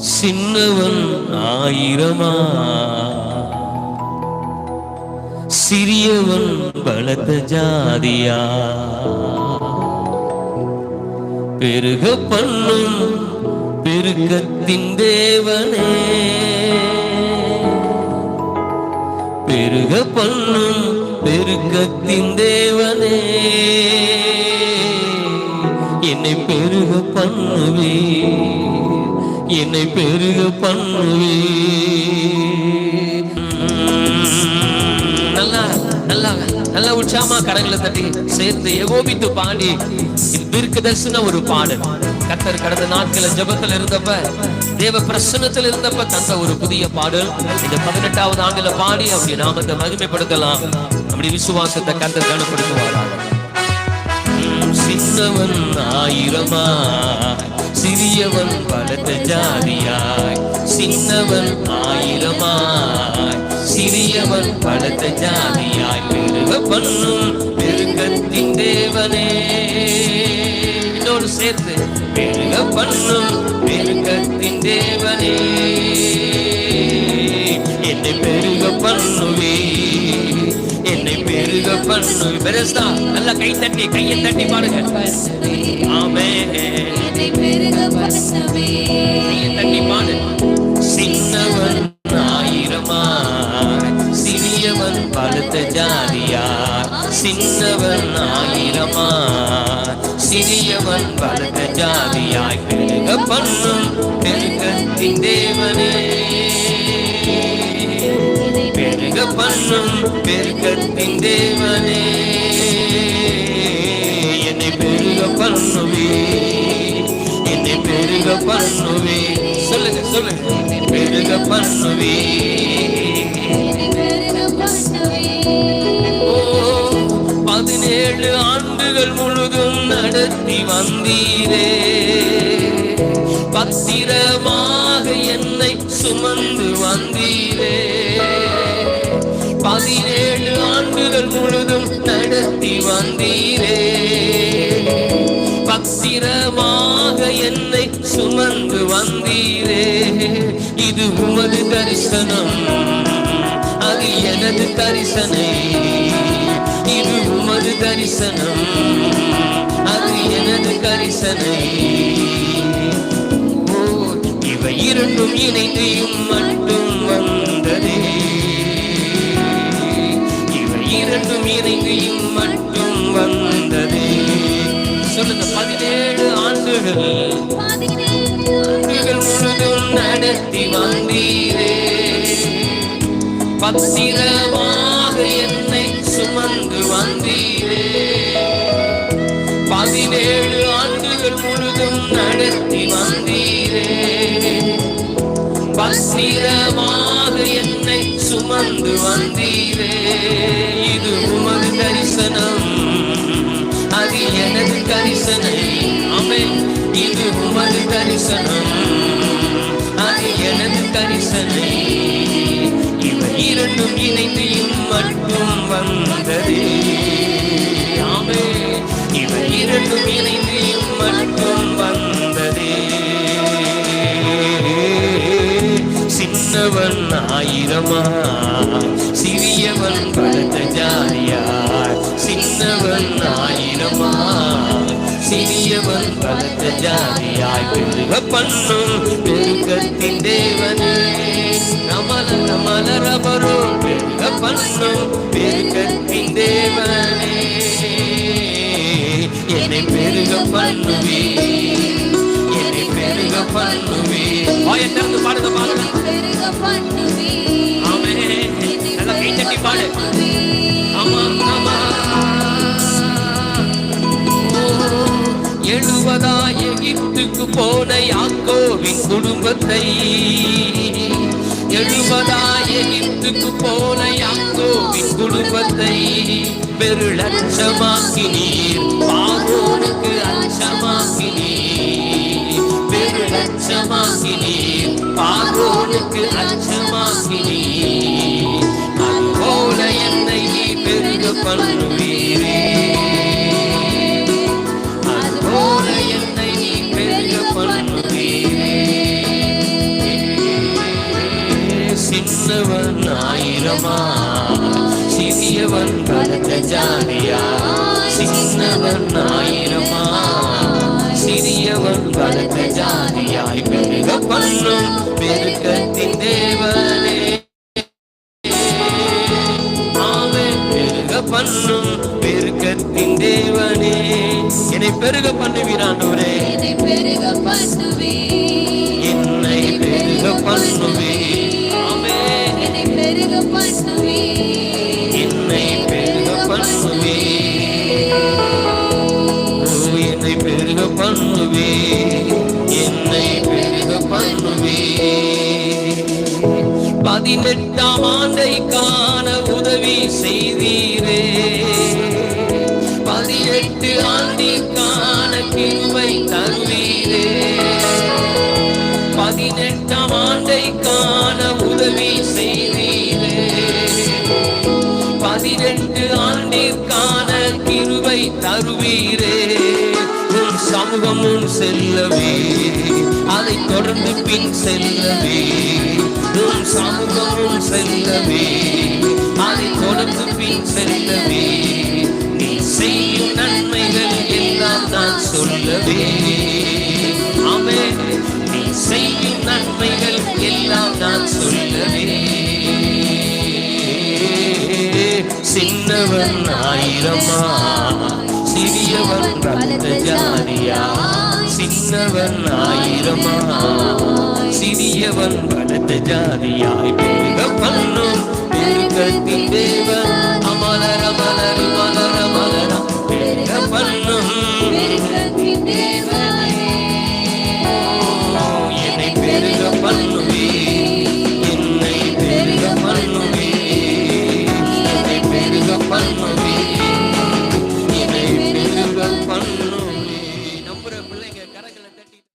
சின்னவன் ஆயிரமா? சிறியவன் பலத்த ஜாதியா? பெருக பண்ணும் பெருக்கத்தின் தேவனே. பெருக பண்ணும் பெருக்கத்தின் தேவனே. என்னை பெருக பண்ணுவே என்னை பெருக பண்ணுவே நல்லா நல்லா நல்லா உற்சாகமா கரங்களை தட்டி சேர்ந்து ஏகோபித்து பாடி இது தீர்க்க தரிசன ஒரு பாடல். கத்தர் கடந்த நாட்கள ஜெபத்துல இருந்தப்ப தேவ பிரசனத்தில் இருந்தப்ப தந்த ஒரு புதிய பாடல். இந்த பதினெட்டாவது ஆண்டுல பாடி அப்படி நாமத்தை மகிமைப்படுத்தலாம். அப்படி விசுவாசத்தை கத்தர் கனப்படுத்துவாராக. உம் சின்னவன் ஆயிரமா? சிறியவன் பலத்த ஜாதியாய் சின்னவன் ஆயிரமாய். சிறியவன் பலத்த ஜாதியாய் பெருக பண்ணும் பெருங்கத்தின் தேவனே. இதோடு சேர்த்து பெருக பண்ணும் பெருங்கத்தின் தேவனே. என்னை பெருக பண்ணுவே என்னை பெருக பண்ணு பெருசா நல்லா கை தட்டி கையை தட்டி பாருங்க. ஆமே என்னை பெருக பண்ணவே தட்டி பாடு சின்னவன் ஆயிரமா சிறியவன் பழுத்த ஜாதியா சின்னவன் ஆயிரமா சிறியவன் பழுத்த ஜாதியாய் பெருக பண்ணும் பெருக்கத்தின் தேவனே பெருக பண்ணும் பெருக்கத்தின் தேவனே சொல்லுங்க. பெருக பண்ணுவே பதினேழு ஆண்டுகள் முழுதும் நடத்தி வந்தீரே. பத்திரமாக என்னை சுமந்து வந்தீரே. பதினேழு ஆண்டுகள் முழுதும் நடத்தி வந்தீரே. பத்திரமாக இது உமது தரிசனம். அது எனது தரிசனை. இது உமது தரிசனம். அது எனது தரிசனை. ஓ இவை இரண்டும் இணைந்தையும் மட்டும் வந்ததே. இவை இரண்டும் இணைந்தையும் மட்டும் வந்ததே. சொல்லுங்க பதினேழு ஆண்டுகள். நடத்தி வந்தீரே. பத்திரமாக என்னை சுமந்து வந்தீரே. பதினேழு ஆண்டுகள் முழுதும் நடத்தி வந்தீரே. பத்திரமாக என்னை சுமந்து வந்தீரே. இரண்டும் இணைந்து மட்டும் வந்ததே. ஆமே இவை இரண்டும் இணைந்து மட்டும் வந்ததே. சின்னவன் ஆயிரமா சிறியவன் பலத்த ஜாரியா சின்னவன் ஆயிரமா சிறியவன் பலத்த ஜாரியாய் பெருக பண்ணும் பெருக்கத்தின் தேவனே நமல நமல ரப பண்ணும் பெருக்கத்தின் தேவனே. என்னை பெருக பண்ணுவே என்னை பெருக பண்ணுவே வாயை திறந்து பாடுங்க பாடுங்க. பெருக பண்ணவே ஆமே நல்லா கை தட்டி பாடு. ஆமா ஆமா. எழுபதா எகிப்துக்கு போன யாக்கோவின் குடும்பத்தை குடும்பத்தை பெருளட்சமாக்கினீர் பாவோனுக்கு அச்சமாக்கினீர் பெருளட்சமாக்கினீர் பாவோனுக்கு அச்சமாக்கினீர் அதுபோல என்னை பெருக பண்ணும் பண்ணும் பெருக்கத்தின் தேவனே. ஆமென். பெருக பண்ணும் பெருக்கத்தின் தேவனே. என்னை பெருக பண்ணுவீராண்டவரே என்னை பெருக பண்ணுவீர். பதினெட்டாம் ஆண்டை காண உதவி செய்தீரே பதினெட்டு ஆண்டிற்கான கிருவை தருவீரே. பதினெட்டாம் ஆண்டை காண உதவி செய்தீரே பதினெட்டு ஆண்டிற்கான கிருவை தருவீரே. சமூகமும் செல்லவே அதை தொடர்ந்து பின் செல்லவே. உன் சமூகமும் செல்லவே அதை தொடர்ந்து பின் செல்லவே. நீ செய்யும் நன்மைகள் எல்லாம் நான் சொல்லவே. ஆமே நீ செய்யும் நன்மைகள் எல்லாம் நான் சொல்லவே. சின்னவன் ஆயிரமா சிறியவன் பலத்த ஜாதியா? சின்னவன் ஆயிரமா? சிறியவன் பலத்த ஜாதியாய் பெருக பண்ணும் பெருக்கத்தின் தேவன்